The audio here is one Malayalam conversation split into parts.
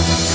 Bye.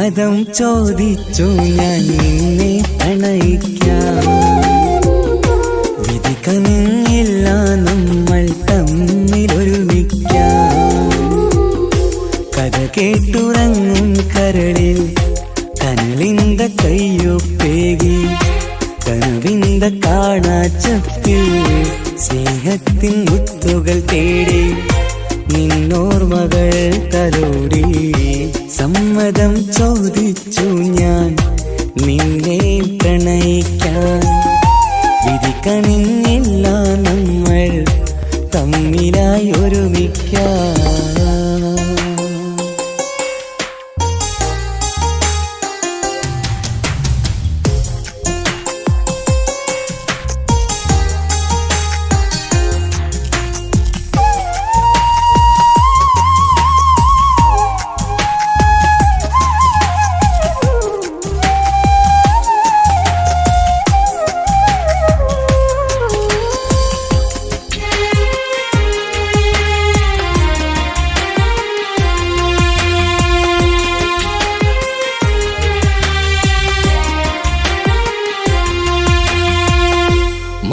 സമ്മതം ചോദിച്ചു ഞാൻ നിന്നെ പ്രണയിക്കാം. വിധി കനിഞ്ഞില്ല നമ്മൾ തമ്മിലൊരുമിക്കാം കഥ കേട്ടുറങ്ങും കരളിൽ കനലിന്ത കയ്യൊപ്പേകി കനവിന്ത കാണാച്ചപ്പിൽ സ്നേഹത്തിൻ മുത്തുകൾ തേടി നിന്നോർമകൾ തലോടി. സമ്മതം ചോദിച്ചു ഞാൻ. നിന്നെ പ്രണയിക്കാൻ വിധി കണിഞ്ഞില്ല നമ്മൾ തമ്മിലായി ഒരുമിക്കാം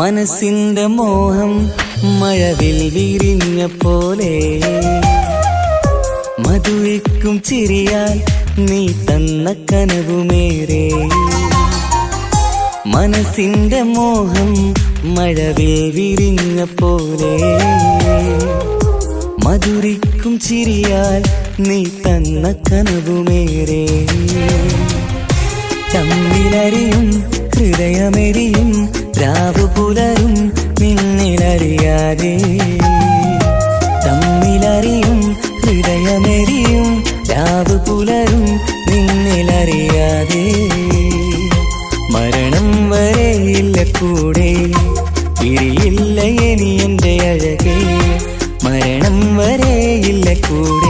മനസ്സിന്റെ മോഹം മഴവിൽ വിരിഞ്ഞ പോലെ. മധുവിക്കും ചിരിയാൽ നീ തന്ന കനവുമേറെ. മനസ്സിന്റെ മോഹം മഴവിൽ വിരിഞ്ഞ പോലെ. മധുരിക്കും ചിരിയാൽ നീ തന്ന കനവുമേറെ. തമ്മിലറിയും ഹൃദയമെരിയും രാവു പുലരും നിന്നിലറിയാതെ തമ്മിലറിയും ഹൃദയമെറിയും രാവു പുലരും നിന്നിലറിയാതെ മരണം വരെയില്ല കൂടെ പിരിയില്ല ഇനി എന്റെ അഴകേ. മരണം വരെയില്ല കൂടെ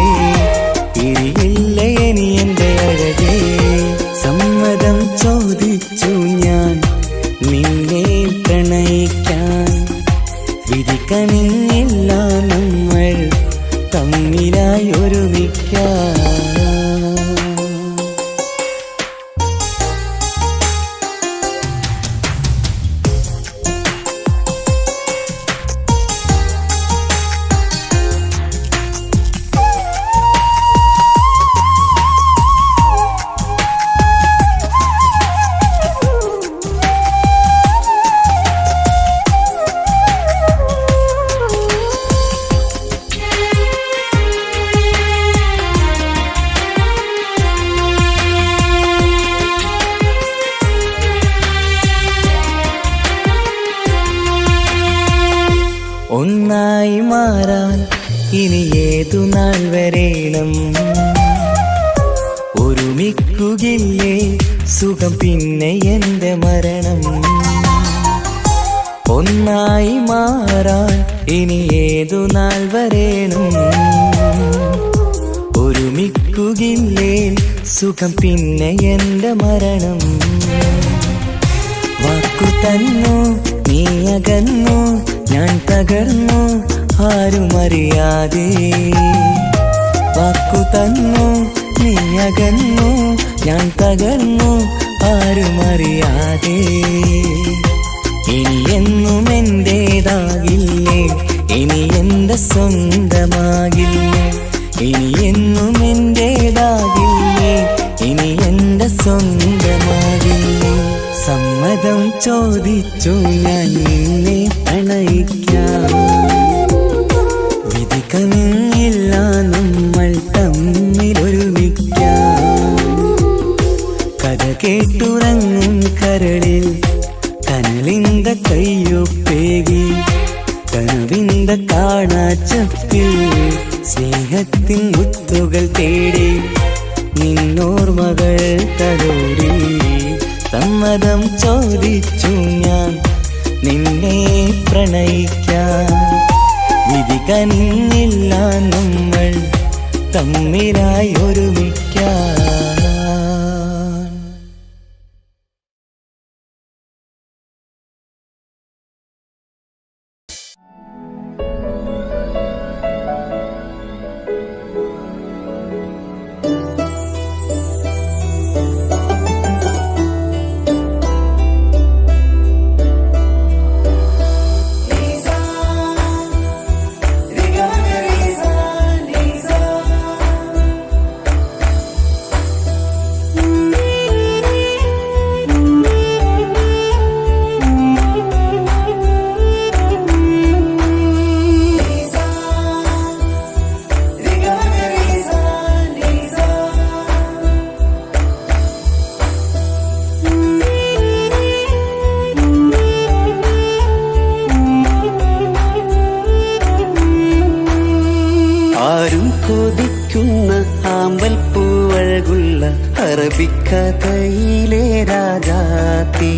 ഇനി ഏതു നാൾ വരേണം? ഒരുമിക്കുകയില്ലേ? സുഖം പിന്നെ എന്റെ മരണം. ഒന്നായി മാറാൻ ഇനി ഏതു നാൾ വരേണം? ഒരുമിക്കുകയില്ലേ? സുഖം പിന്നെ എന്റെ മരണം. വാക്കു തന്നു നീ അകന്നു ഞാൻ തകർന്നു ആരും അറിയാതെ വാക്കു തന്നു നീ അകന്നു ഞാൻ തകർന്നു ആരും അറിയാതെ ഇനിയെന്നും എന്നും എന്റേതാകില്ലേ? ഇനി എന്റെ സ്വന്തമാകില്ലേ? ഇനി എന്നും എന്റെതാകില്ലേ ഇനി എന്റെ സ്വന്തമാകില്ലേ? സമ്മതം ചോദിച്ചു ഞാൻ നിന്നെ പ്രണയിക്കാം. കനിഞ്ഞില്ല നമ്മൾ തമ്മിലൊരുമിക്കാം. കഥ കേട്ടുറങ്ങും കരളിൽ കനലിന്ത കയ്യൊപ്പേകി കനവിന്ത കാണാച്ചപ്പിൽ സ്നേഹത്തിൻ മുത്തുകൾ തേടി നിന്നോർമകൾ തലോടി സമ്മതം ചോദിച്ചു ഞാൻ നിന്നെ പ്രണയിക്കാം. വിധി കനിഞ്ഞില്ല നമ്മൾ തമ്മിലായി ഒരുമിക്കാം ആമ്പൽ പൂവഴകുള്ള അറബിക്കഥയിലെ രാജാത്തി.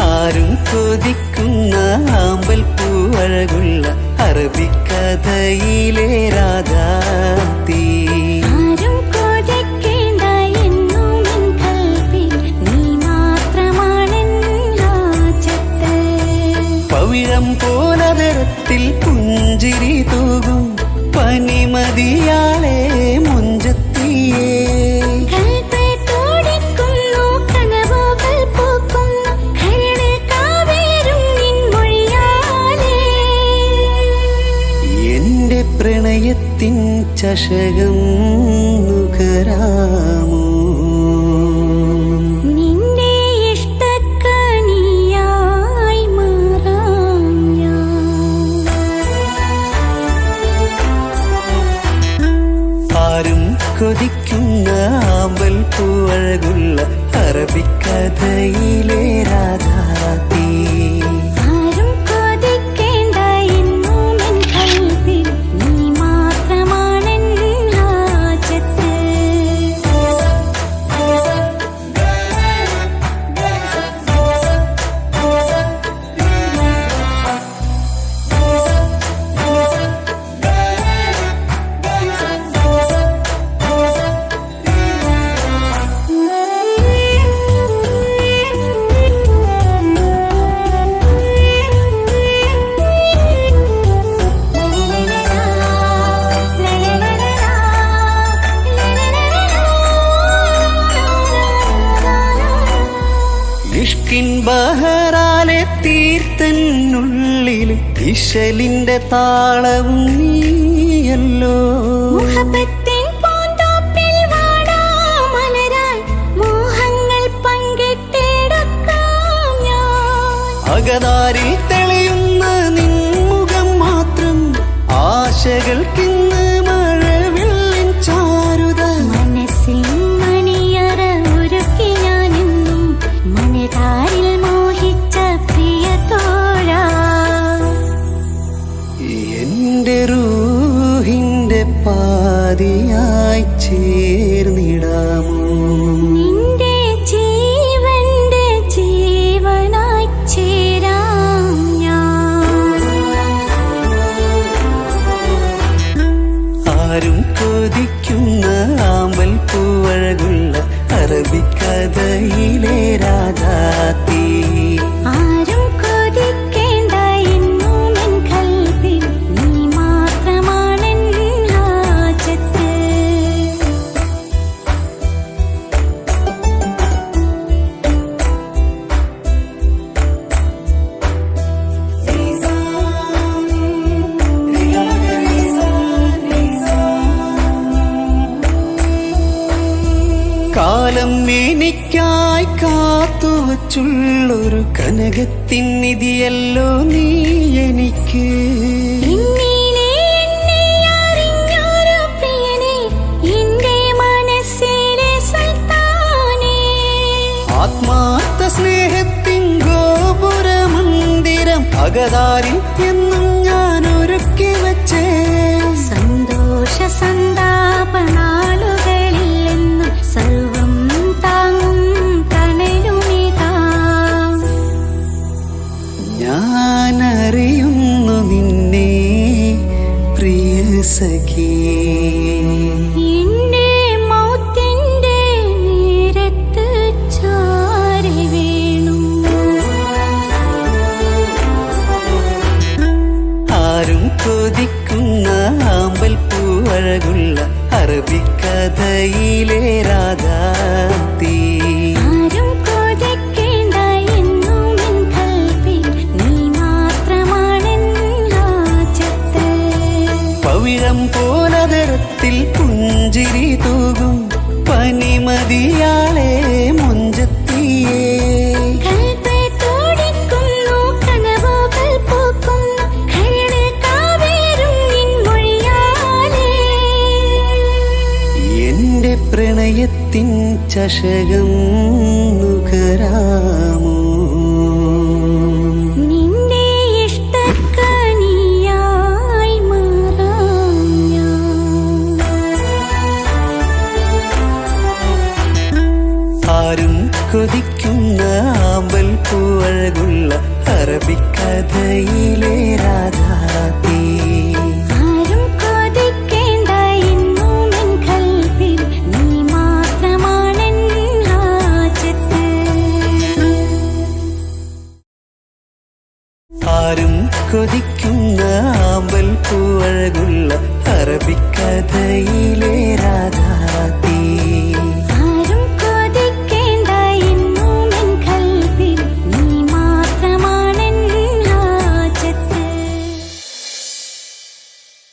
ആരും കൊതിക്കുന്ന ആമ്പൽ പൂവഴകുള്ള അറബിക്കഥയിലെ രാജാത്തി പ്രണയത്തിൻ ചഷകം നുകരാമോ നിന്റെ ഇഷ്ടക്കണിയായി മാറാം ആരും കൊതിക്കുന്ന ആമ്പൽ പൂവഴകുള്ള അറബിക്കഥയിലെ രാജാത്തി ഇഷ്കിൻ ബഹറാലെ തീർത്തനുള്ളിൽ ഇശലിന്റെ താളവും നീയല്ലോ. അകതാരിൽ തെളിയുന്ന നിൻമുഖം മാത്രം ആശകൾക്കിന്ന് ആരും കൊതിക്കുന്ന ആമ്പൽ പൂവഴകുള്ള അറബിക്കഥയിലെ രാജാത്തി കനകത്തിൻ നിധിയല്ലോ നീ എനിക്ക്. ആത്മാർത്ഥ സ്നേഹത്തിൻ ഗോപുര മന്ദിരം അകതാരിൽ എന്നും ഞാൻ ഒരുക്കി വച്ചേ സന്തോഷ സന്താപനാളുകളിൽ നീ അറബിക്കഥയിലെ രാധാത്തീ പവിഴം പോലതരത്തിൽ പുഞ്ചിരി തൂകും പനിമതിയാളെ പ്രണയത്തിൻ ചഷകം നുകരാമോ ആരും കൊതിക്കുന്ന ആമ്പൽ പൂവഴകുള്ള അറബിക്കഥയിലെ കൊതിക്കുന്ന ആമ്പൽ പൂവഴകുള്ള അറബിക്കഥയിലെ